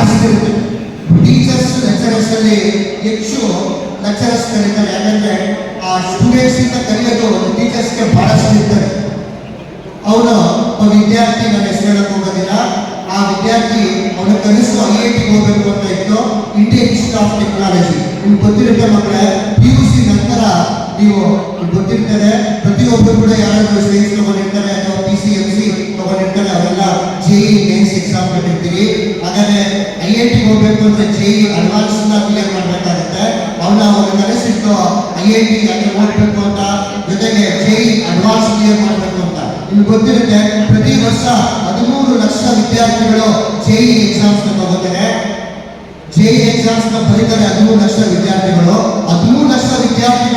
ಸಾಕಷ್ಟು teachers lecturers ಅಲ್ಲಿ ಹೆಚ್ಚು ಲೆಕ್ಚರರ್ಸ್ ಕರೀತಾರೆ. ಯಾಕಂದ್ರೆ ಆ ಸ್ಟೂಡೆಂಟ್ಸ್ ಇಂದ ಕಲಿಯೋದು ಟೀಚರ್ಸ್ಗೆ ಬಹಳಷ್ಟು ಇರ್ತಾರೆ ಅವನು ಒಬ್ಬ ವಿದ್ಯಾರ್ಥಿ, ನನ್ನ ಹೆಸರು ಹೋಗೋದಿಲ್ಲ. ಆ ವಿದ್ಯಾರ್ಥಿ ಅವನು ಕಲಿಸುವ ಐ ಐ ಟಿಗೆ ಹೋಗಬೇಕು ಅಂತ ಇತ್ತು. ಇಂಡಿಯನ್ ಇನ್ಸ್ಟಿಟ್ಯೂಟ್ ಆಫ್ ಟೆಕ್ನಾಲಜಿ ನಿಮ್ಗೆ ಗೊತ್ತಿರುತ್ತೆ ಮಕ್ಕಳೇ ಪಿ ಯು ಸಿ ನಂತರ ನೀವು ಗೊತ್ತಿರ್ತದೆ ಪ್ರತಿಯೊಬ್ಬರು ಕೂಡ ಯಾರಾದರೂ ಸೈನ್ಸ್ ತಗೊಂಡಿರ್ತಾರೆ ಅಥವಾ ಪಿ ಸಿ ಎಂ ಸಿ ತಗೊಂಡಿರ್ತಾರೆ ಅವೆಲ್ಲ ಜೆ ಇ ಮೇನ್ಸ್ ಎಕ್ಸಾಮ್ ಕಟ್ಟಿರ್ತೀವಿ ಹಾಗಾದ್ರೆ ಐ ಐ ಟಿ ಹೋಗ್ಬೇಕು ಅಂದ್ರೆ ಜೆ ಇ ಅಡ್ವಾನ್ಸ್ ಕ್ಲಿಯರ್ ಮಾಡಬೇಕಾಗುತ್ತೆ. ಅವನ್ನ ಅವಾಗ ಕರೆಸಿಟ್ಟು ಐ ಐ ಟಿ ಯಾಕೆ ಓದಬೇಕು ಅಂತ, ಜೊತೆಗೆ ಜೆ ಇ ಅಡ್ವಾನ್ಸ್ ಕ್ಲಿಯರ್ ಮಾಡ್ಬೇಕು ಅಂತ. ನಿಮ್ಗೆ ಗೊತ್ತಿರುತ್ತೆ, ಪ್ರತಿ ವರ್ಷ ಹದಿಮೂರು ಲಕ್ಷ ವಿದ್ಯಾರ್ಥಿಗಳು ಜೆ ಇ ಎಕ್ಸಾಮ್ಸ್ ತಗೋತಾರೆ. ಜೆ ಇ ಎಕ್ಸಾಮ್ಸ್ ಬರೀತಾರೆ ಹದಿಮೂರು ಲಕ್ಷ ವಿದ್ಯಾರ್ಥಿಗಳು. ಹದಿಮೂರು ಲಕ್ಷ ವಿದ್ಯಾರ್ಥಿ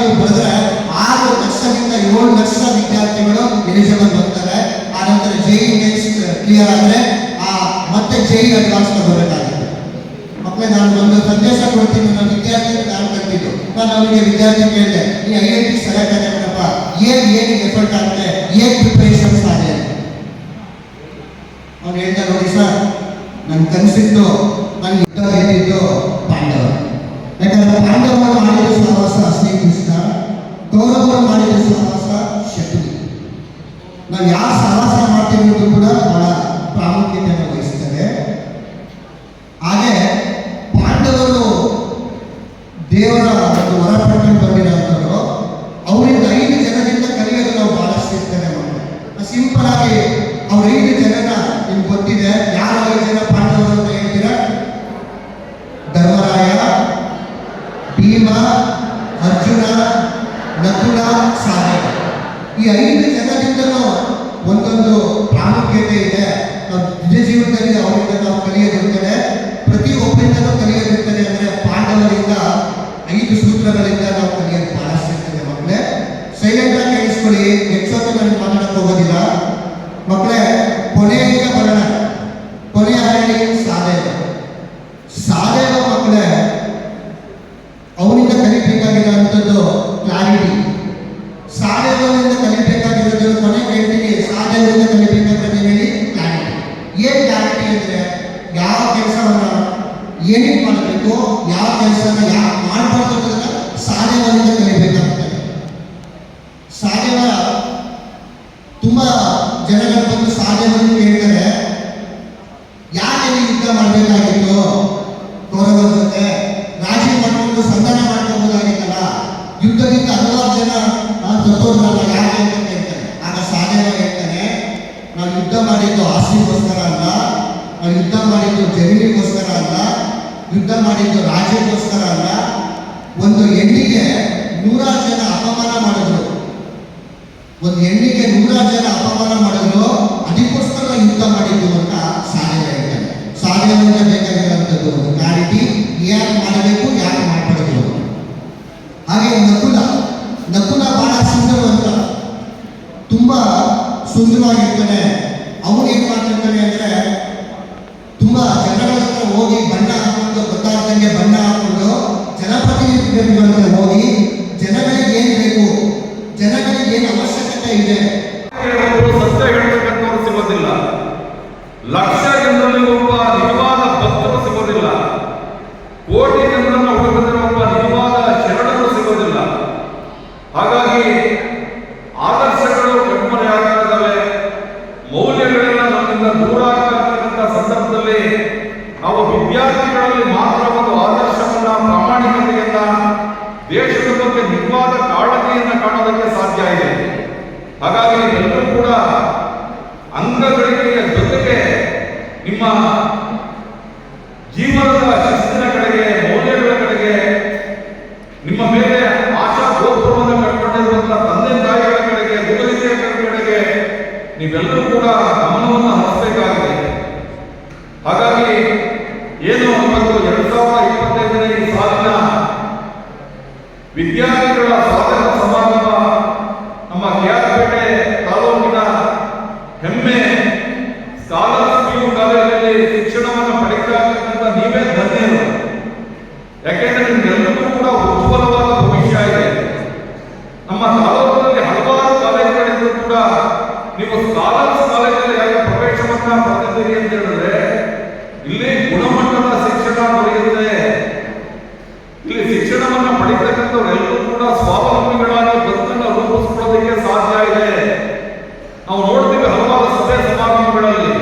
ಸಮಾರಂಭಗಳಲ್ಲಿ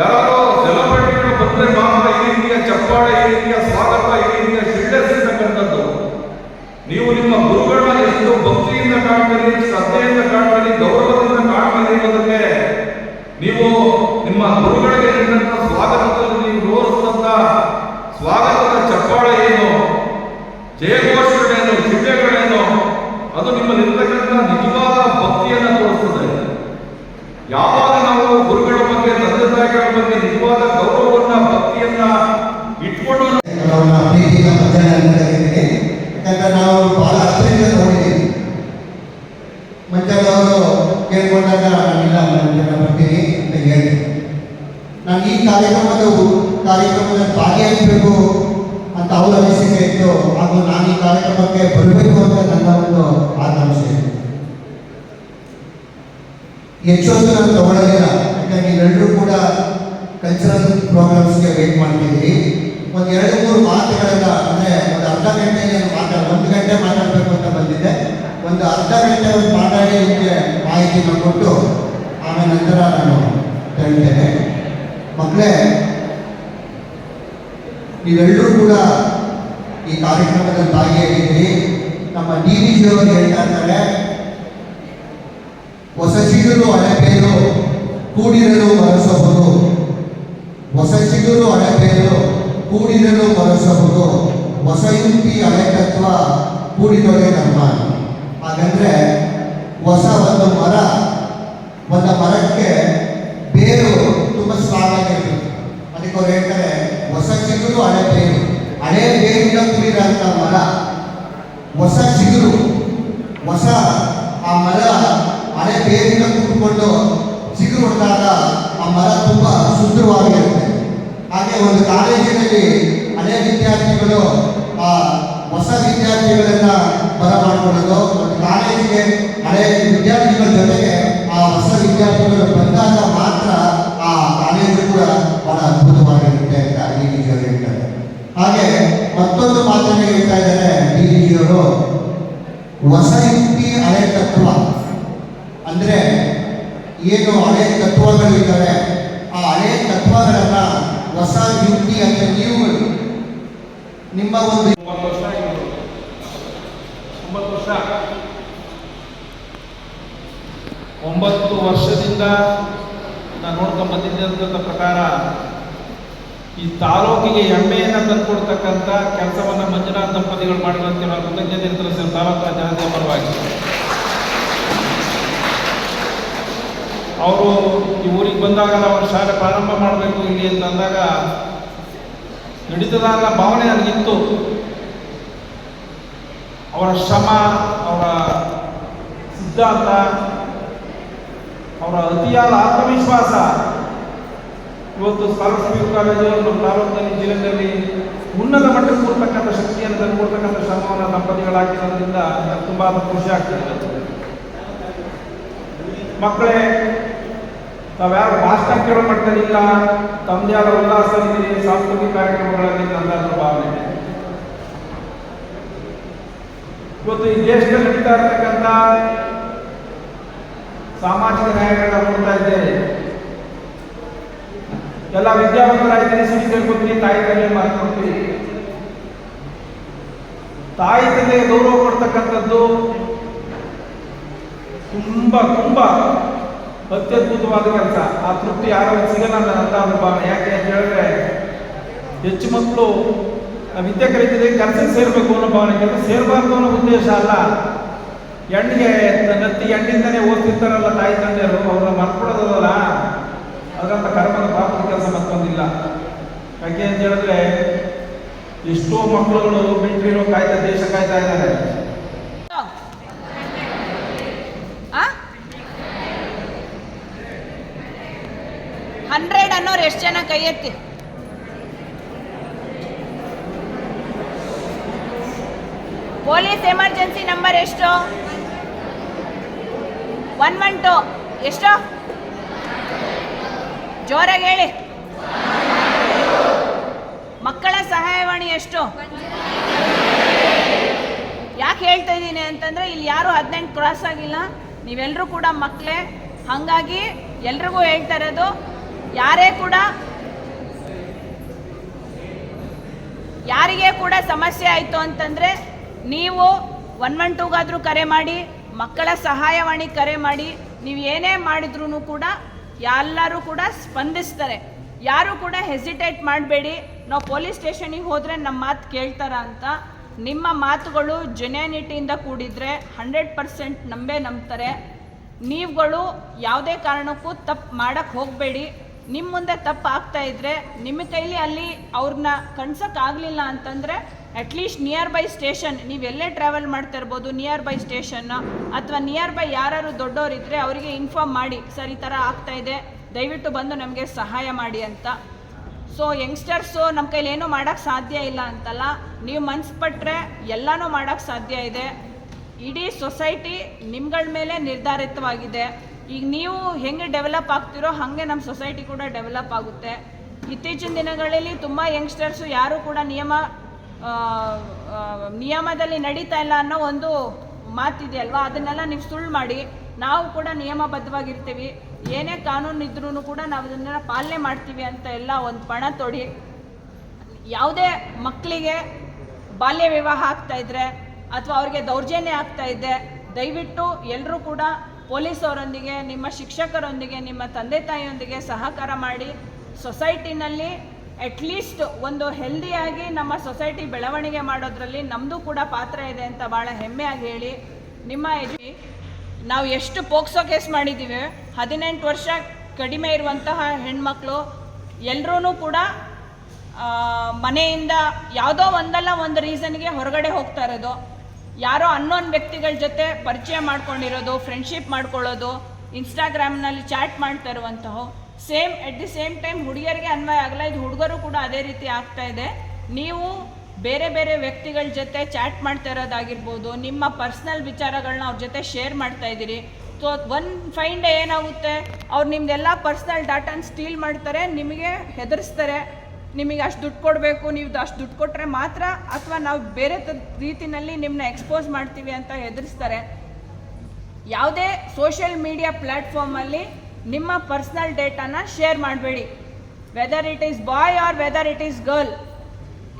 ಯಾರೋ ಸೆಲೆಬ್ರಿಟಿಗಳು ಬಂದರೆ ಮಾತ್ರ ಈ ರೀತಿಯ ಚಪ್ಪಾಳೆ, ಈ ರೀತಿಯ ಸ್ವಾಗತ, ಈ ರೀತಿಯ ಶಿಳ್ಳೆ ನೀವು ನಿಮ್ಮ ಗುರುಗಳನ್ನ ಎಷ್ಟು ಭಕ್ತಿಯಿಂದ ಕಾಣ್ತೀರಿ, ಶ್ರದ್ಧೆಯಿಂದ ಕಾಣ್ತೀರಿ, ಗೌರವದಿಂದ ಕಾಣ್ತೀರಿ ಅನ್ನೋದಕ್ಕೆ ನೀವು ಕೇಳ್ಕೊಂಡಾಗ ನಾನಿಲ್ಲ ಮಂಜಾನ ಬರ್ತೀನಿ ಅಂತ ನಾನು ಈ ಕಾರ್ಯಕ್ರಮದ ಕಾರ್ಯಕ್ರಮದ ಭಾಗಿಯಾಗಬೇಕು ಅಂತ ಅವರ ಇತ್ತು. ಹಾಗೂ ನಾನು ಈ ಕಾರ್ಯಕ್ರಮಕ್ಕೆ ಬರಬೇಕು ಅಂತ ನನ್ನ ಒಂದು ಆಕಾಂಕ್ಷೆ ಹೆಚ್ಚು ನಾನು ತಗೊಳ್ಳೋದಿಲ್ಲ ಯಾಕಂದ್ರೆ ನೀವೆಲ್ಲರೂ ಕೂಡ ಕಲ್ಚರಲ್ ಪ್ರೋಗ್ರಾಮ್ಸ್ಗೆ ವೇಟ್ ಮಾಡ್ತಿದ್ದೀರಿ. ಒಂದು ಎರಡು, ಮೂರು ಮಾತುಗಳನ್ನ, ಅಂದರೆ ಒಂದು ಅರ್ಧ ಗಂಟೆ ಮಾತಾಡ, ಒಂದು ಗಂಟೆ ಮಾತಾಡಬೇಕು ಅಂತ ಬಂದಿದ್ದೆ. ಒಂದು ಅರ್ಧ ಗಂಟೆ ಒಂದು ಮಾತಾಡಿ ನಿಮಗೆ ಮಾಹಿತಿನ ಕೊಟ್ಟು ಆಮೇಲೆ ನಂತರ ನಾನು ಹೇಳ್ತೇನೆ. ಮಕ್ಕಳೇ ನೀವೆಲ್ಲರೂ ಕೂಡ ಈ ಕಾರ್ಯಕ್ರಮದ ಭಾಗಿಯಾಗಿದ್ದೀರಿ. ನಮ್ಮ ಡಿ ವಿ ಜಿ ಅವರು ಹೇಳ್ತಾ ಇದ್ದಾರೆ ಹೊಸ ಚಿಗುರು ಹಳೆಬೇರು ಕೂಡಿರಲು ಮರಸಬಹುದು. ಹೊಸ ಚಿಗುರು ಹಳೆಬೇರು ಕೂಡಿರಲು ಮರಸಬಹುದು. ಹೊಸ ಯುಕ್ತಿ ಹಳೆತತ್ವ ಕೂಡಿದೊಳೆ ನಮ್ಮ ಹಾಗಂದ್ರೆ ಹೊಸ ಒಂದು ಮರ ಒಂದು ಮರಕ್ಕೆ ಬೇರು ತುಂಬ ಸ್ಟ್ರಾಂಗ್ ಆಗಿರುತ್ತೆ ಅದಕ್ಕೆ ಅವ್ರು ಹೇಳ್ತಾರೆ, ಹೊಸ ಚಿಗುರು, ಹಳೆ ಬೇರು. ಹಳೆ ಬೇರಿಂದ ಮರ, ಹೊಸ ಚಿಗುರು. ಹೊಸ ಆ ಮರ, ಹಳೆ ಬೇರಿಂದ ಕೂತ್ಕೊಂಡು ಚಿಗುರು ಹೊಡೆದಾಗ ಆ ಮರ ತುಂಬ ಸುಂದರವಾಗಿರುತ್ತೆ. ಹಾಗೆ ಒಂದು ಕಾಲೇಜಿನಲ್ಲಿ ಹಳೆ ವಿದ್ಯಾರ್ಥಿಗಳು, ಆ ಹೊಸ ವಿದ್ಯಾರ್ಥಿಗಳನ್ನ ಬರಮಾಡಿಕೊಳ್ಳೋದು ಕಾಲೇಜಿಗೆ ಹಳೆ ವಿದ್ಯಾರ್ಥಿಗಳ ಜೊತೆಗೆ ಆ ಹೊಸ ವಿದ್ಯಾರ್ಥಿಗಳು ಬಂದಾಗ ಮಾತ್ರ ಆ ಕಾಲೇಜು ಕೂಡ ಬಹಳ ಅದ್ಭುತವಾಗಿರುತ್ತೆ ಅಂತ ಡಿ ಡಿ ಜಿ ಅವರು ಹೇಳ್ತಾರೆ. ಹಾಗೆ ಮತ್ತೊಂದು ಮಾತನ್ನು ಹೇಳ್ತಾ ಇದ್ದಾರೆ ಡಿ ಡಿ ಜಿ ಅವರು ಹೊಸ ಯುಕ್ತಿ ಹಳೆ ತತ್ವ. ಅಂದ್ರೆ ಏನು ಹಳೆ ತತ್ವಗಳಿದ್ದಾವೆ ಆ ಹಳೆ ತತ್ವಗಳನ್ನ ಹೊಸ ಯುಕ್ತಿ ಅಂತ ನೀವು ನಿಮ್ಮ ಒಂದು ಒಂಬತ್ತು ವರ್ಷ ಆಗಿತ್ತು ಒಂಬತ್ತು ವರ್ಷ ಒಂಬತ್ತು ವರ್ಷದಿಂದ ನಾನು ನೋಡ್ಕೊಂಡು ಬಂದಿದ್ದಂಥ ಪ್ರಕಾರ, ಈ ತಾಲೂಕಿಗೆ ಹೆಮ್ಮೆಯನ್ನು ತಂದುಕೊಡ್ತಕ್ಕಂಥ ಕೆಲಸವನ್ನು ಮಂಜುನಾಥ್ ದಂಪತಿಗಳು ಮಾಡಿದಂತೆ ನಾನು ಕೃತಜ್ಞತೆ ತಿಳಿಸಿದ ತಾಲೂಕು ಜನತೆಯ ಪರವಾಗಿ. ಅವರು ಈ ಊರಿಗೆ ಬಂದಾಗ ನಾವು ಶಾಲೆ ಪ್ರಾರಂಭ ಮಾಡಬೇಕು ಇಲ್ಲಿ ಅಂತ ಅಂದಾಗ ನಡೀತದ ಭಾವನೆ ನನಗಿತ್ತು. ಅವರ ಶ್ರಮ, ಅವರ ಸಿದ್ಧಾಂತ ಅವರ ಅತಿಯಾದ ಆತ್ಮವಿಶ್ವಾಸ ಇವತ್ತು ಸ್ಕಾಲರ್ಶಿಪ್ ಕಾಲೇಜು ನಮ್ಮ ಜಿಲ್ಲೆಯಲ್ಲಿ ಉನ್ನತ ಮಟ್ಟಕ್ಕೆ ಕೊಡ್ತಕ್ಕಂಥ ಶಕ್ತಿಯನ್ನು ತಂದುಕೊಡ್ತಕ್ಕಂಥ ಶ್ರಮವನ್ನು ದಂಪತಿಗಳಾಗಿರೋದ್ರಿಂದ ತುಂಬಾ ಖುಷಿ ಆಗ್ತದೆ. ಮಕ್ಕಳೇ, ತಾವ್ಯಾರು ಭಾಷಣ ಕೇಳೋ ಮಟ್ಟದಲ್ಲಿಲ್ಲ ತಮ್ಮದೇ ಆದ ಉಲ್ಲಾಸದಲ್ಲಿ ಸಾಂಸ್ಕೃತಿಕ ಕಾರ್ಯಕ್ರಮಗಳಲ್ಲಿ ನನ್ನ ಇದೆ. ಇವತ್ತು ಈ ದೇಶದಲ್ಲಿ ನಡೀತಾ ಇರ್ತಕ್ಕಂಥ ಸಾಮಾಜಿಕ ನ್ಯಾಯಗಳನ್ನ ಕೊಡ್ತಾ ಇದ್ದೇವೆ. ಎಲ್ಲ ವಿದ್ಯಾವಂತರಾಗಿದ್ದೀರಿ ಸಿಟಿ ಕೊಡ್ತೀನಿ, ತಾಯಿ ತಂದೆ ಮಾಡ್ಕೊಡ್ತೀರಿ ತಾಯಿ ತಂದೆಗೆ ಗೌರವ ಕೊಡ್ತಕ್ಕಂಥದ್ದು ತುಂಬಾ ತುಂಬಾ ಅತ್ಯದ್ಭುತವಾದ ಕೆಲಸ. ಆ ತೃಪ್ತಿ ಯಾರು ಸಿಗಲ್ಲ ಅಂತ ಒಂದು ಭಾವನೆ. ಯಾಕೆ ಅಂತ ಹೇಳಿದ್ರೆ, ಹೆಚ್ಚು ಮಕ್ಕಳು ವಿದ್ಯೆ ಕಲಿತಿದೆ ಕೆಲಸಕ್ಕೆ ಸೇರ್ಬೇಕು ಅನ್ನೋ ಭಾವನೆ. ಕೆಲಸ ಸೇರ್ಬಾರ್ದು ಅನ್ನೋ ಉದ್ದೇಶ ಅಲ್ಲ. ಹೆಣ್ಣಿಗೆ ನತ್ತಿ ಹೆಣ್ಣಿಂದನೇ ಓದ್ತಿರ್ತಾರಲ್ಲ ತಾಯಿ ತಂದೆಯರು, ಅವ್ರನ್ನ ಮರ್ಕೊಳೋದಲ್ಲ ಅದಂತ ಅದರಂತ ಕರ್ಮದ ಪಾಪದ ಕೆಲಸ ಮತ್ತೊಂದಿಲ್ಲ. ಯಾಕೆ ಅಂತ ಹೇಳಿದ್ರೆ, ಎಷ್ಟೋ ಮಕ್ಕಳುಗಳು ಮಿಲಿಟರಿನೂ ಕಾಯ್ತಾ, ದೇಶ ಕಾಯ್ತಾ ಇದ್ದಾರೆ. ಹಂಡ್ರೆಡ್ ಅನ್ನೋರು ಎಷ್ಟು ಜನ ಕೈ ಎತ್ತಿ? ಪೊಲೀಸ್ ಎಮರ್ಜೆನ್ಸಿ ನಂಬರ್ ಎಷ್ಟು? One one two. ಎಷ್ಟು? ಜೋರಾಗಿ ಹೇಳಿ. ಮಕ್ಕಳ ಸಹಾಯವಾಣಿ ಎಷ್ಟು? ಯಾಕೆ ಹೇಳ್ತಾ ಇದ್ದೀನಿ ಅಂತಂದ್ರೆ, ಇಲ್ಲಿ ಯಾರು ಹದಿನೆಂಟು ಕ್ರಾಸ್ ಆಗಿಲ್ಲ. ನೀವೆಲ್ಲರೂ ಕೂಡ ಮಕ್ಕಳೇ ಹಾಗಾಗಿ ಎಲ್ರಿಗೂ ಹೇಳ್ತಾ ಇರೋದು, ಯಾರೇ ಕೂಡ ಯಾರಿಗೆ ಕೂಡ ಸಮಸ್ಯೆ ಆಯಿತು ಅಂತಂದರೆ, ನೀವು ಒನ್ ಒನ್ ಟೂಗಾದ್ರೂ ಕರೆ ಮಾಡಿ ಮಕ್ಕಳ ಸಹಾಯವಾಣಿ ಕರೆ ಮಾಡಿ, ನೀವು ಏನೇ ಮಾಡಿದ್ರೂ ಕೂಡ ಎಲ್ಲರೂ ಕೂಡ ಸ್ಪಂದಿಸ್ತಾರೆ. ಯಾರು ಕೂಡ ಹೆಸಿಟೇಟ್ ಮಾಡಬೇಡಿ. ನಾವು ಪೊಲೀಸ್ ಸ್ಟೇಷನಿಗೆ ಹೋದರೆ ನಮ್ಮ ಮಾತು ಕೇಳ್ತಾರ ಅಂತ. ನಿಮ್ಮ ಮಾತುಗಳು ಜೆನ್ಯಾನಿಟಿಯಿಂದ ಕೂಡಿದರೆ ಹಂಡ್ರೆಡ್ ಪರ್ಸೆಂಟ್ ನಂಬೇ ನಂಬ್ತಾರೆ. ನೀವುಗಳು ಯಾವುದೇ ಕಾರಣಕ್ಕೂ ತಪ್ಪು ಮಾಡೋಕ್ಕೆ ಹೋಗಬೇಡಿ. ನಿಮ್ಮ ಮುಂದೆ ತಪ್ಪು ಆಗ್ತಾ ಇದ್ರೆ ನಿಮ್ಮ ಕೈಲಿ ಅಲ್ಲಿ ಅವ್ರನ್ನ ಕಣ್ಸೋಕ್ಕಾಗಲಿಲ್ಲ ಅಂತಂದರೆ ಅಟ್ಲೀಸ್ಟ್ ನಿಯರ್ ಬೈ ಸ್ಟೇಷನ್ ನೀವು ಎಲ್ಲೇ ಟ್ರಾವೆಲ್ ಮಾಡ್ತಾ ಇರ್ಬೋದು ನಿಯರ್ ಬೈ ಸ್ಟೇಷನ್ ಅಥವಾ ನಿಯರ್ ಬೈ ಯಾರು ದೊಡ್ಡವರಿದ್ದರೆ ಅವರಿಗೆ ಇನ್ಫಾರ್ಮ್ ಮಾಡಿ, ಸರ್ ಈ ಥರ ಆಗ್ತಾ ಇದೆ, ದಯವಿಟ್ಟು ಬಂದು ನಮಗೆ ಸಹಾಯ ಮಾಡಿ ಅಂತ. ಸೊ ಯಂಗ್ಸ್ಟರ್ಸು ನಮ್ಮ ಕೈಲಿ ಏನೂ ಮಾಡೋಕ್ಕೆ ಸಾಧ್ಯ ಇಲ್ಲ ಅಂತಲ್ಲ, ನೀವು ಮನ್ಸು ಪಟ್ಟರೆ ಎಲ್ಲನೂ ಮಾಡೋಕ್ಕೆ ಸಾಧ್ಯ ಇದೆ. ಇಡೀ ಸೊಸೈಟಿ ನಿಮ್ಗಳ ಮೇಲೆ ನಿರ್ಧಾರಿತವಾಗಿದೆ. ಈಗ ನೀವು ಹೆಂಗೆ ಡೆವಲಪ್ ಆಗ್ತಿರೋ, ಹಾಗೆ ನಮ್ಮ ಸೊಸೈಟಿ ಕೂಡ ಡೆವಲಪ್ ಆಗುತ್ತೆ. ಇತ್ತೀಚಿನ ದಿನಗಳಲ್ಲಿ ತುಂಬ ಯಂಗ್ಸ್ಟರ್ಸು ಯಾರೂ ಕೂಡ ನಿಯಮ ನಿಯಮದಲ್ಲಿ ನಡೀತಾ ಇಲ್ಲ ಅನ್ನೋ ಒಂದು ಮಾತಿದೆ ಅಲ್ವಾ? ಅದನ್ನೆಲ್ಲ ನೀವು ಸುಳ್ಳು ಮಾಡಿ. ನಾವು ಕೂಡ ನಿಯಮಬದ್ಧವಾಗಿರ್ತೀವಿ. ಏನೇ ಕಾನೂನು ಇದ್ರೂ ಕೂಡ ನಾವು ಅದನ್ನೆಲ್ಲ ಪಾಲನೆ ಮಾಡ್ತೀವಿ ಅಂತ ಎಲ್ಲ ಒಂದು ಪಣ ತೊಡಿ. ಯಾವುದೇ ಮಕ್ಕಳಿಗೆ ಬಾಲ್ಯ ವಿವಾಹ ಆಗ್ತಾ ಇದ್ರೆ ಅಥವಾ ಅವ್ರಿಗೆ ದೌರ್ಜನ್ಯ ಆಗ್ತಾ ಇದೆ ದಯವಿಟ್ಟು ಎಲ್ಲರೂ ಕೂಡ ಪೊಲೀಸ್ ಅವರೊಂದಿಗೆ ನಿಮ್ಮ ಶಿಕ್ಷಕರೊಂದಿಗೆ, ನಿಮ್ಮ ತಂದೆ ತಾಯಿಯೊಂದಿಗೆ ಸಹಕಾರ ಮಾಡಿ, ಸೊಸೈಟಿನಲ್ಲಿ ಅಟ್ಲೀಸ್ಟ್ ಒಂದು ಹೆಲ್ದಿಯಾಗಿ ನಮ್ಮ ಸೊಸೈಟಿ ಬೆಳವಣಿಗೆ ಮಾಡೋದ್ರಲ್ಲಿ ನಮ್ಮದು ಕೂಡ ಪಾತ್ರ ಇದೆ ಅಂತ ಭಾಳ ಹೆಮ್ಮೆಯಾಗಿ ಹೇಳಿ ನಿಮ್ಮ ಎಜು ನಾವು ಎಷ್ಟು ಪೋಕ್ಸೋ ಕೇಸ್ ಮಾಡಿದ್ದೀವಿ ಹದಿನೆಂಟು ವರ್ಷ ಕಡಿಮೆ ಇರುವಂತಹ ಹೆಣ್ಮಕ್ಳು ಎಲ್ಲರೂ ಕೂಡ ಮನೆಯಿಂದ ಯಾವುದೋ ಒಂದಲ್ಲ ಒಂದು ರೀಸನ್ಗೆ ಹೊರಗಡೆ ಹೋಗ್ತಾ ಇರೋದು. ಯಾರೋ ಅನ್ನೋನ್ ವ್ಯಕ್ತಿಗಳ ಜೊತೆ ಪರಿಚಯ ಮಾಡ್ಕೊಂಡಿರೋದು ಫ್ರೆಂಡ್ಶಿಪ್ ಮಾಡ್ಕೊಳ್ಳೋದು ಇನ್ಸ್ಟಾಗ್ರಾಮ್ನಲ್ಲಿ ಚಾಟ್ ಮಾಡ್ತಾ ಇರುವಂತಹ same at the same time ಹುಡುಗಿಯರಿಗೆ ಅನ್ವಯ ಆಗಲ್ಲ, ಇದು ಹುಡುಗರು ಕೂಡ ಅದೇ ರೀತಿ ಆಗ್ತಾ ಇದೆ. ನೀವು ಬೇರೆ ಬೇರೆ ವ್ಯಕ್ತಿಗಳ ಜೊತೆ ಚಾಟ್ ಮಾಡ್ತಾ ಇರೋದಾಗಿರ್ಬೋದು, ನಿಮ್ಮ ಪರ್ಸ್ನಲ್ ವಿಚಾರಗಳನ್ನ ಅವ್ರ ಜೊತೆ ಶೇರ್ ಮಾಡ್ತಾ ಇದ್ದೀರಿ. ಸೊ ಒನ್ ಫೈನ್ ಡೇ ಏನಾಗುತ್ತೆ, ಅವ್ರು ನಿಮ್ದೆಲ್ಲ ಪರ್ಸ್ನಲ್ ಡಾಟಾನ ಸ್ಟೀಲ್ ಮಾಡ್ತಾರೆ, ನಿಮಗೆ ಹೆದರಿಸ್ತಾರೆ. ನಿಮಗೆ ಅಷ್ಟು ದುಡ್ಡು ಕೊಡಬೇಕು, ನೀವು ಅಷ್ಟು ದುಡ್ಡು ಕೊಟ್ಟರೆ ಮಾತ್ರ, ಅಥವಾ ನಾವು ಬೇರೆ ರೀತಿಯಲ್ಲಿ ನಿಮ್ಮನ್ನ ಎಕ್ಸ್ಪೋಸ್ ಮಾಡ್ತೀವಿ ಅಂತ ಹೆದರಿಸ್ತಾರೆ. ಯಾವುದೇ ಸೋಷಿಯಲ್ ಮೀಡಿಯಾ ಪ್ಲ್ಯಾಟ್ಫಾರ್ಮಲ್ಲಿ ನಿಮ್ಮ ಪರ್ಸ್ನಲ್ ಡೇಟಾನ ಶೇರ್ ಮಾಡಬೇಡಿ. Whether it is boy or whether it is girl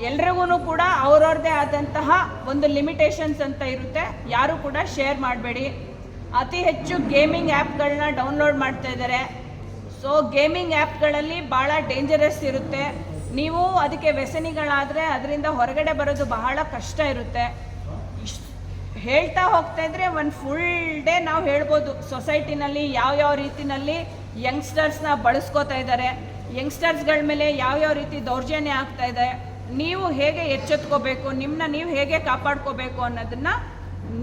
ಎಲ್ರಿಗೂ ಕೂಡ ಅವ್ರವ್ರದೇ ಆದಂತಹ ಒಂದು ಲಿಮಿಟೇಷನ್ಸ್ ಅಂತ ಇರುತ್ತೆ. ಯಾರು ಕೂಡ ಶೇರ್ ಮಾಡಬೇಡಿ. ಅತಿ ಹೆಚ್ಚು ಗೇಮಿಂಗ್ ಆ್ಯಪ್ಗಳನ್ನ ಡೌನ್ಲೋಡ್ ಮಾಡ್ತಾ ಇದ್ದಾರೆ. ಸೊ ಗೇಮಿಂಗ್ ಆ್ಯಪ್ಗಳಲ್ಲಿ ಭಾಳ ಡೇಂಜರಸ್ ಇರುತ್ತೆ. ನೀವು ಅದಕ್ಕೆ ವ್ಯಸನಿಗಳಾದರೆ ಅದರಿಂದ ಹೊರಗಡೆ ಬರೋದು ಬಹಳ ಕಷ್ಟ ಇರುತ್ತೆ. ಹೇಳ್ತಾ ಹೋಗ್ತಾ ಇದ್ರೆ ಒಂದು ಫುಲ್ ಡೇ ನಾವು ಹೇಳ್ಬೋದು. ಸೊಸೈಟಿನಲ್ಲಿ ಯಾವ್ಯಾವ ರೀತಿನಲ್ಲಿ ಯಂಗ್ಸ್ಟರ್ಸ್ನ ಬಳಸ್ಕೋತಾ ಇದ್ದಾರೆ ಯಂಗ್ಸ್ಟರ್ಸ್ಗಳ ಮೇಲೆ ಯಾವ್ಯಾವ ರೀತಿ ದೌರ್ಜನ್ಯ ಆಗ್ತಾ ಇದೆ ನೀವು ಹೇಗೆ ಎಚ್ಚೆತ್ಕೋಬೇಕು ನಿಮ್ಮನ್ನ ನೀವು ಹೇಗೆ ಕಾಪಾಡ್ಕೋಬೇಕು ಅನ್ನೋದನ್ನ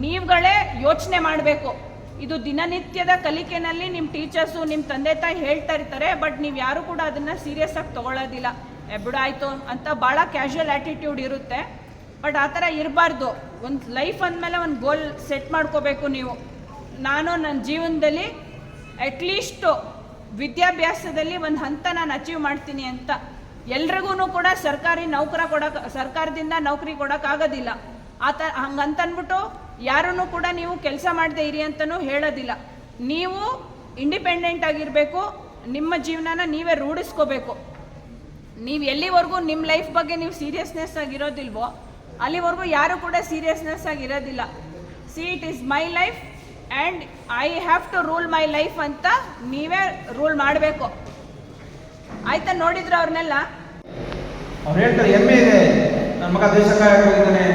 ನೀವುಗಳೇ ಯೋಚನೆ ಮಾಡಬೇಕು. ಇದು ದಿನನಿತ್ಯದ ಕಲಿಕೆನಲ್ಲಿ ನಿಮ್ಮ ಟೀಚರ್ಸು ನಿಮ್ಮ ತಂದೆ ತಾಯಿ ಹೇಳ್ತಾ ಇರ್ತಾರೆ ಬಟ್ ನೀವು ಯಾರು ಕೂಡ ಅದನ್ನು ಸೀರಿಯಸ್ ಆಗಿ ತೊಗೊಳ್ಳೋದಿಲ್ಲ "ಏ, ಬಿಡಾಯ್ತು ಅಂತ ಭಾಳ ಕ್ಯಾಶುವಲ್ ಆ್ಯಟಿಟ್ಯೂಡ್ ಇರುತ್ತೆ ಬಟ್ ಆ ಥರ ಇರಬಾರ್ದು. ಒಂದು ಲೈಫ್ ಅಂದಮೇಲೆ ಒಂದು ಗೋಲ್ ಸೆಟ್ ಮಾಡ್ಕೋಬೇಕು ನೀವು. ನಾನು ನನ್ನ ಜೀವನದಲ್ಲಿ ಅಟ್ಲೀಸ್ಟು ವಿದ್ಯಾಭ್ಯಾಸದಲ್ಲಿ ಒಂದು ಹಂತ ನಾನು ಅಚೀವ್ ಮಾಡ್ತೀನಿ ಅಂತ. ಎಲ್ರಿಗೂ ಕೂಡ ಸರ್ಕಾರಿ ನೌಕರ ಕೊಡೋಕೆ, ಸರ್ಕಾರದಿಂದ ನೌಕರಿ ಕೊಡೋಕ್ಕಾಗೋದಿಲ್ಲ ಆ ಥರ ಹಂಗಂತನ್ಬಿಟ್ಟು ಯಾರೂ ಕೂಡ ನೀವು ಕೆಲಸ ಮಾಡದೆ ಇರಿ ಅಂತಲೂ ಹೇಳೋದಿಲ್ಲ. ನೀವು ಇಂಡಿಪೆಂಡೆಂಟ್ ಆಗಿರಬೇಕು, ನಿಮ್ಮ ಜೀವನನ ನೀವೇ ರೂಢಿಸ್ಕೋಬೇಕು. ನೀವು ಎಲ್ಲಿವರೆಗೂ ನಿಮ್ಮ ಲೈಫ್ ಬಗ್ಗೆ ನೀವು ಸೀರಿಯಸ್ನೆಸ್ ಆಗಿರೋದಿಲ್ವೋ ಅಲ್ಲಿವರೆಗೂ ಯಾರು ಕೂಡ ಸೀರಿಯಸ್ನೆಸ್ ಆಗಿರೋದಿಲ್ಲ see it is my life and I have to rule my life ಅಂತ ನೀವೇ ರೂಲ್ ಮಾಡಬೇಕು. ಆಯ್ತಾ ನೋಡಿದ್ರು ಅವ್ರನ್ನೆಲ್ಲ? ಅವ್ರು ಹೇಳ್ತಾರೆ ಹೆಮ್ಮೆ ಇದೆ. ನನ್ನ ಮಗ ದೇಶಕ್ಕಾಗಿದ್ದಾನೆ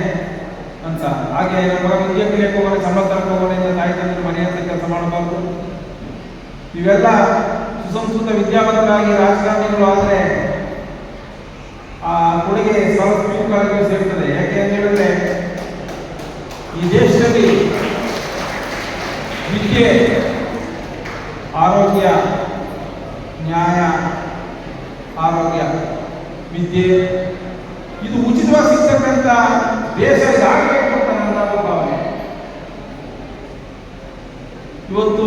ಅಂತ. ಹಾಗೆ ನನ್ನ ಮಗ ವಿದ್ಯೆ ಕಲಿಯಕ್ಕೆ ಹೋಗೋಣ, ಸಂಬಳ ತರಕ್ಕೆ ಅಂತ ತಾಯಿ ತಂದ್ರೆ ಮನೆ ಕೆಲಸ ಮಾಡಬಾರ್ದು. ಇವೆಲ್ಲ ಸುಸಂಸ್ಕೃತ ವಿದ್ಯಾವಂತರಾಗಿ ರಾಜಕಾರಣಿಗಳು ಆದರೆ ಆ ಕೊಡುಗೆ ಸರ್ವಸ್ವೀಕಾರಕ್ಕೆ ಸೇರ್ತದೆ. ಈ ದೇಶದಲ್ಲಿ ವಿದ್ಯೆ, ಆರೋಗ್ಯ, ನ್ಯಾಯ, ಆರೋಗ್ಯ, ವಿದ್ಯೆ, ಇದು ಉಚಿತವಾಗಿ ಸಿಗ್ತಕ್ಕಂಥ ದೇಶ ನನ್ನ ಒಂದು ಭಾವನೆ. ಇವತ್ತು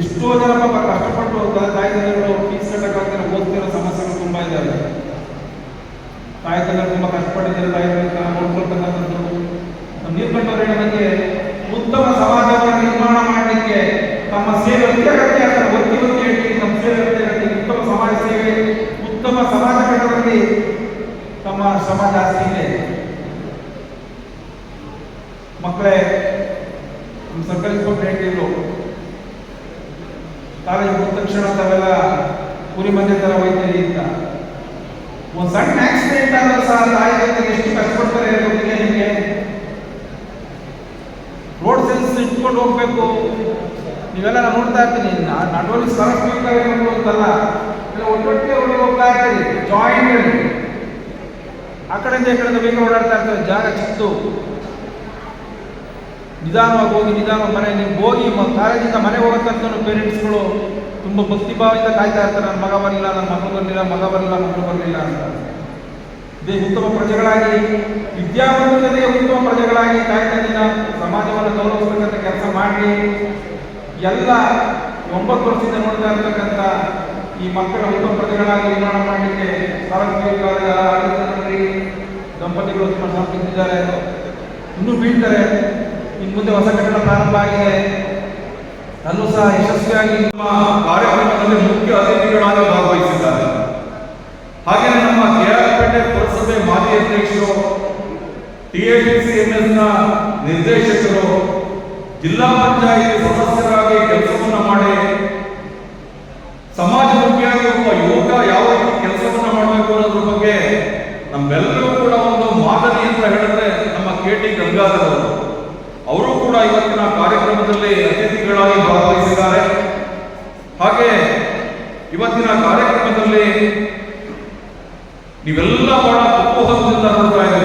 ಎಷ್ಟೋ ಜನ ಪಾಪ ಕಷ್ಟಪಟ್ಟು ತಾಯಿ ತಂದೆಗಳು ಫೀಸ್ ಕಟ್ಟಕ್ಕಾಗ್ತಾರೆ ಓದ್ತಿರೋ ಸಮಸ್ಯೆಗಳು ತುಂಬಾ ಇದ್ದಾವೆ ತಾಯಿ ತಂದೆ ತುಂಬ ಕಷ್ಟಪಟ್ಟಿದ್ದಾರೆ, ತಾಯಿ ತಂದೆ ನೋಡ್ಕೊಳ್ತಕ್ಕಂಥದ್ದು ನೀರ್ಕಂಠವರ ಬಗ್ಗೆ ಉತ್ತಮ ಸಮಾಜವನ್ನು ನಿರ್ಮಾಣ ಮಾಡಲಿಕ್ಕೆ ತಮ್ಮ ಸೇವೆ ಅತ್ಯಗತ್ಯ ಅಂತ ಒತ್ತಿ ಒತ್ತಿ ಸೇವೆ ಅತ್ಯಗತ್ಯ ಉತ್ತಮ ಸಮಾಜ ಸೇವೆ, ಉತ್ತಮ ಸಮಾಜ ಕಟ್ಟದಲ್ಲಿ ತಮ್ಮ ಶ್ರಮ ಜಾಸ್ತಿ ಇದೆ. ಮಕ್ಕಳೇ, ನಮ್ಮ ಸರ್ಕಾರಿ ಸ್ಕೂಲ್ ಹೇಳ್ತಿದ್ರು, ಕಾಲೇಜ್ ಹೋದ ತಕ್ಷಣ ತಾವೆಲ್ಲ ಕುರಿ ಮಂದಿ ತರ ಹೋಯ್ತೀರಿ ಅಂತ. ಒಂದು ಸಣ್ಣ ಆಕ್ಸಿಡೆಂಟ್ ಆದ್ರೂ ಸಹ ತಾಯಿ ಎಷ್ಟು ಕಷ್ಟಪಡ್ತಾರೆ ಗೊತ್ತಿದೆ ನಿಮಗೆ ರೋಡ್ ಸೆನ್ಸ್ ಇಟ್ಕೊಂಡು ಹೋಗ್ಬೇಕು ನೀವೆಲ್ಲ ನಾನು ನೋಡ್ತಾ ಇರ್ತೀನಿ. ನಾಟ್ ಓನ್ಲಿ ಸರ್ಫಿಂಗ್ ಅಂತಲ್ಲ ಎಲ್ಲ ಒಟ್ಟೊಟ್ಟಿಗೆ ಒಳಗೆ ಹೋಗ್ತಾ ಇರ್ತೀನಿ. ಜಾಯಿಂಟ್ ಆ ಕಡೆಯಿಂದ ಈ ಕಡೆಯಿಂದ ಬೇಗ ಓಡಾಡ್ತಾ ಇರ್ತಾರೆ ಜಾಗ ಚಿತ್ತು ನಿಧಾನವಾಗಿ ಹೋಗಿ, ನಿಧಾನವಾಗಿ ಮನೆ ನೀವು ಹೋಗಿ ಕಾಲೇಜಿಂದ ಮನೆ ಹೋಗಕ್ಕಂತ ಪೇರೆಂಟ್ಸ್ಗಳು ತುಂಬ ಭಕ್ತಿ ಭಾವದಿಂದ ಕಾಯ್ತಾ ಇರ್ತಾರೆ. ನನ್ನ ಮಗ ಬರಲಿಲ್ಲ, ನನ್ನ ಮಗಳು ಬರಲಿಲ್ಲ, ಮಗ ಬರಲಿಲ್ಲ, ಮಗಳು ಬರಲಿಲ್ಲ ಅಂತ. ಇದೇ ಉತ್ತಮ ಪ್ರಜೆಗಳಾಗಿ ವಿದ್ಯಾವಂತರ ಜೊತೆಗೆ ಉತ್ತಮ ಪ್ರಜೆಗಳಾಗಿ ಕಾಯ್ತಾ ಇದ್ದೀನಿ. ಸಮಾಜವನ್ನು ಗೌರವಿಸ್ತಕ್ಕಂಥ ಕೆಲಸ ಮಾಡಿ ಎಲ್ಲ ಒಂಬತ್ತು ವರ್ಷದಿಂದ ನೋಡ್ತಾ ಇರ್ತಕ್ಕಂಥ ಈ ಮಕ್ಕಳ ಉತ್ತಮ ಪ್ರಜೆಗಳಾಗಿ ನಿರ್ಮಾಣ ಮಾಡಲಿಕ್ಕೆ ಸಾರ್ವಜನಿಕರಾಗಿ ದಂಪತಿಗಳು ಶ್ರಮಿಸಿದ್ದಾರೆ ಇನ್ನೂ ಬೀಳ್ತಾರೆ. ಇನ್ನು ಮುಂದೆ ಹೊಸ ಕಟ್ಟಡ ಪ್ರಾರಂಭ ಆಗಿದೆ. ಅಲ್ಲೂ ಸಹ ಯಶಸ್ವಿಯಾಗಿ ನಮ್ಮ ಕಾರ್ಯಕ್ರಮದಲ್ಲಿ ಮುಖ್ಯ ಅತಿಥಿಗಳಾಗಿ ಭಾಗವಹಿಸಿದ್ದಾರೆ. ಹಾಗೆ ನಮ್ಮ ಕೆಆರ್ಪೇಟೆ ಪುರಸಭೆ ಮಾಜಿ ಅಧ್ಯಕ್ಷರು ಟಿಎಪಿಸಿ ನ ನಿರ್ದೇಶಕರು ಜಿಲ್ಲಾ ಪಂಚಾಯಿತಿ ಸದಸ್ಯರಾಗಿ ಕೆಲಸವನ್ನು ಮಾಡಿ ಸಮಾಜಮುಖಿಯಾಗಿ ಒಬ್ಬ ಯುವಕ ಯಾವ ರೀತಿ ಕೆಲಸವನ್ನು ಮಾಡಬೇಕು ಅನ್ನೋದ್ರ ಬಗ್ಗೆ ನಮ್ಮೆಲ್ಲರೂ ಕೂಡ ಒಂದು ಮಾದರಿ ಅಂತ ಹೇಳಿದ್ರೆ ನಮ್ಮ ಕೆ ಟಿ ಗಂಗಾಧರ್ ಅವರು. ಅವರು ಕೂಡ ಇವತ್ತಿನ ಕಾರ್ಯಕ್ರಮದಲ್ಲಿ ಅತಿಥಿಗಳಾಗಿ ಭಾಗವಹಿಸಿದ್ದಾರೆ. ಹಾಗೆ ಇವತ್ತಿನ ಕಾರ್ಯಕ್ರಮದಲ್ಲಿ ನೀವೆಲ್ಲ ಬಹಳ ಕುತೂಹಲದಿಂದ ನೋಡ್ತಾ ಇದ್ದೀರಿ.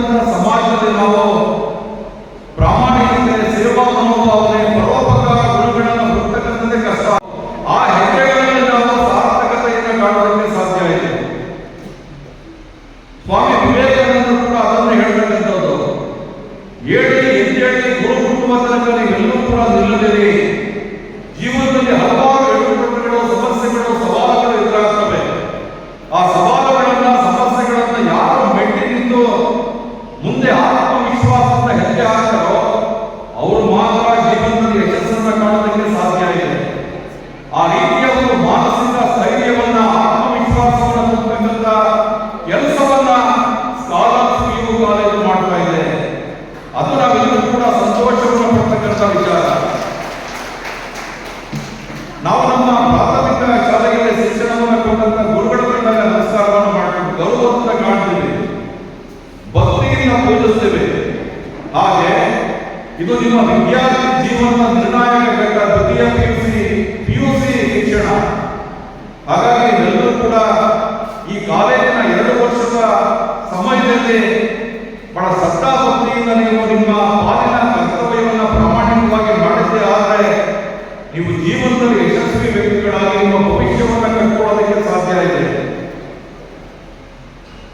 no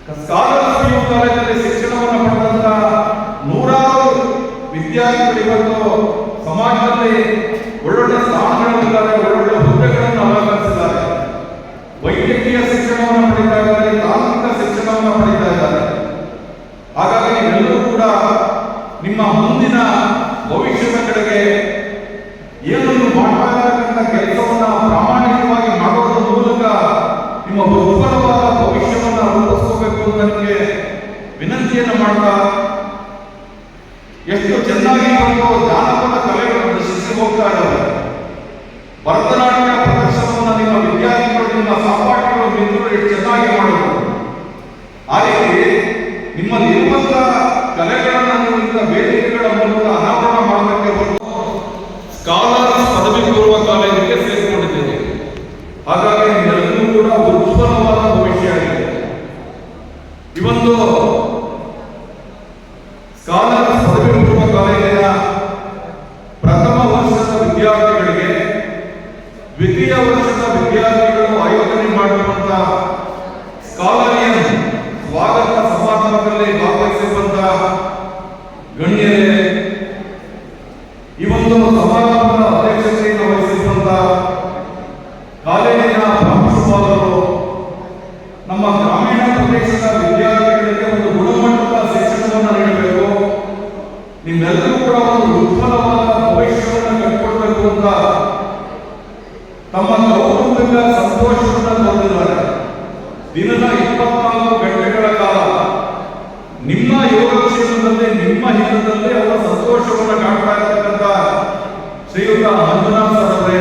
ಯು ಶಿಕ್ಷಣವನ್ನು ಪಡೆದಂತ ನೂರಾರು ವಿದ್ಯಾರ್ಥಿಗಳು ಇವತ್ತು ಸಮಾಜದಲ್ಲಿ ಒಳ್ಳೊಳ್ಳೆ ಸ್ಥಾನಗಳಲ್ಲಿದ್ದಾರೆ ಒಳ್ಳೊಳ್ಳೆ ಹುದ್ದೆಗಳನ್ನು ಅಲಂಕರಿಸಿದ್ದಾರೆ. ವೈದ್ಯಕೀಯ ಶಿಕ್ಷಣವನ್ನು ಪಡಿತಾ ಇದ್ದಾರೆ, ತಾಂತ್ರಿಕ ಶಿಕ್ಷಣವನ್ನು ಪಡಿತಾ ಇದ್ದಾರೆ. ಹಾಗಾಗಿ ಎಲ್ಲರೂ ಕೂಡ ನಿಮ್ಮ ಮುಂದಿನ ಭವಿಷ್ಯದ ಕಡೆಗೆ ಏನನ್ನು ಮಾಡ್ತಾ ಇರತಕ್ಕಂಥ ಕೆಲಸವನ್ನ ಪ್ರಾಮಾಣಿಕವಾಗಿ ಮಾಡೋದ್ರ ಮೂಲಕ ನಿಮ್ಮ ಭವಿಷ್ಯವನ್ನ ರೂಪಿಸ್ಕೋಬೇಕು ವಿನಂತಿಯನ್ನು ಮಾಡ್ತಾ ಎಷ್ಟು ಚೆನ್ನಾಗಿ ಒಂದು ಜಾನಪದ ಕಲೆಗಳನ್ನು ಶಿಕ್ಷೆ ಹೋಗ್ತಾ ಇದ್ದಾರೆ. ಭರತನಾಟ್ಯ ಪ್ರದರ್ಶನವನ್ನು ನಿಮ್ಮ ವಿದ್ಯಾರ್ಥಿಗಳು, ನಿಮ್ಮ ಸಹಪಾಠಿಗಳು ಮಿತ್ರರು ಎಷ್ಟು ಚೆನ್ನಾಗಿ ಮಾಡಬಹುದು ಆ ರೀತಿ ನಿಮ್ಮಲ್ಲಿ ಇರುವಂತ ಕಲೆಗಳನ್ನು ನೀವು ವೇದಿಕೆಗಳ ದಿನದ ಇಪ್ಪತ್ನಾಲ್ಕು ಗಂಟೆಗಳ ಕಾಲ ನಿಮ್ಮ ಯೋಗಕ್ಷೇಮದಲ್ಲಿ ನಿಮ್ಮ ಹಿತದಲ್ಲಿ ಅವರ ಸಂತೋಷವನ್ನು ಕಾಣ್ತಾ ಇರತಕ್ಕಂಥ ಶ್ರೀಯುತ ಮಂಜುನಾಥ್ ಸರ್ ಅವರೇ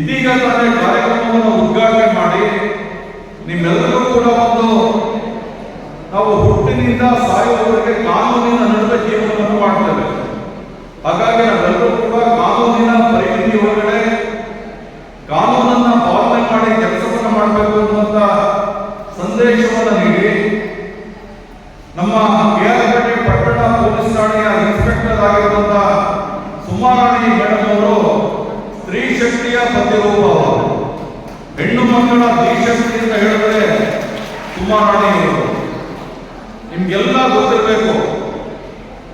ಇದೀಗ ತಾನೇ ಕಾರ್ಯಕ್ರಮವನ್ನು ಉದ್ಘಾಟನೆ ಮಾಡಿ ನಿಮ್ಮೆಲ್ಲರೂ ಕೂಡ ಒಂದು ನಾವು ಹುಟ್ಟಿನಿಂದ ಸಾಯುವವರೆಗೆ ಕಾನೂನಿನ ನಡುವೆ ಜೀವನವನ್ನು ಮಾಡ್ತೇವೆ ಹಾಗಾಗಿ ನಾವೆಲ್ಲರೂ ಕೂಡ ಕಾನೂನಿನ ಪರಿಮಿತಿ ಒಳಗಡೆ ಕಾನೂನನ್ನ ಪಾಲನೆ ಮಾಡಿ ಕೆಲಸವನ್ನು ಮಾಡಬೇಕು ಅನ್ನುವಂತ ಸಂದೇಶವನ್ನು ನೀಡಿ ನಮ್ಮ ಕೆಆರ್ಪೇಟೆ ಪಟ್ಟಣ ಪೊಲೀಸ್ ಠಾಣೆಯ ಇನ್ಸ್ಪೆಕ್ಟರ್ ಆಗಿರುವಂತ ಸುಮಾರಾಣಿ ಮೇಡಮ್ ಅವರು ಸ್ತ್ರೀ ಶಕ್ತಿಯ ಪ್ರತಿರೂಪ ಅವರು. ಹೆಣ್ಣು ಮಕ್ಕಳ ಶಕ್ತಿ ಅಂತ ಹೇಳಿದ್ರೆ ಅವರು ನಿಮ್ಗೆಲ್ಲ ಗೊತ್ತಿರಬೇಕು.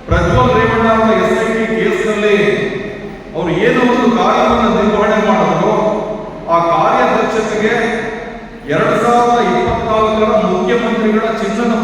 ಪ್ರಜ್ವಲ್ ರೇವಣ್ಣ ಅವರ ಎಸ್ ಐ ಟಿ ಕೇಸ್ನಲ್ಲಿ ಅವರು ಏನೋ ಒಂದು ಕಾರ್ಯವನ್ನು ನಿರ್ವಹಣೆ ಮಾಡಿದ್ರು? ಆ ಕಾರ್ಯದಕ್ಷತೆಗೆ ಎರಡ್ ಸಾವಿರದ ಇಪ್ಪತ್ನಾಲ್ಕರ ಮುಖ್ಯಮಂತ್ರಿಗಳ ಚಿನ್ನದ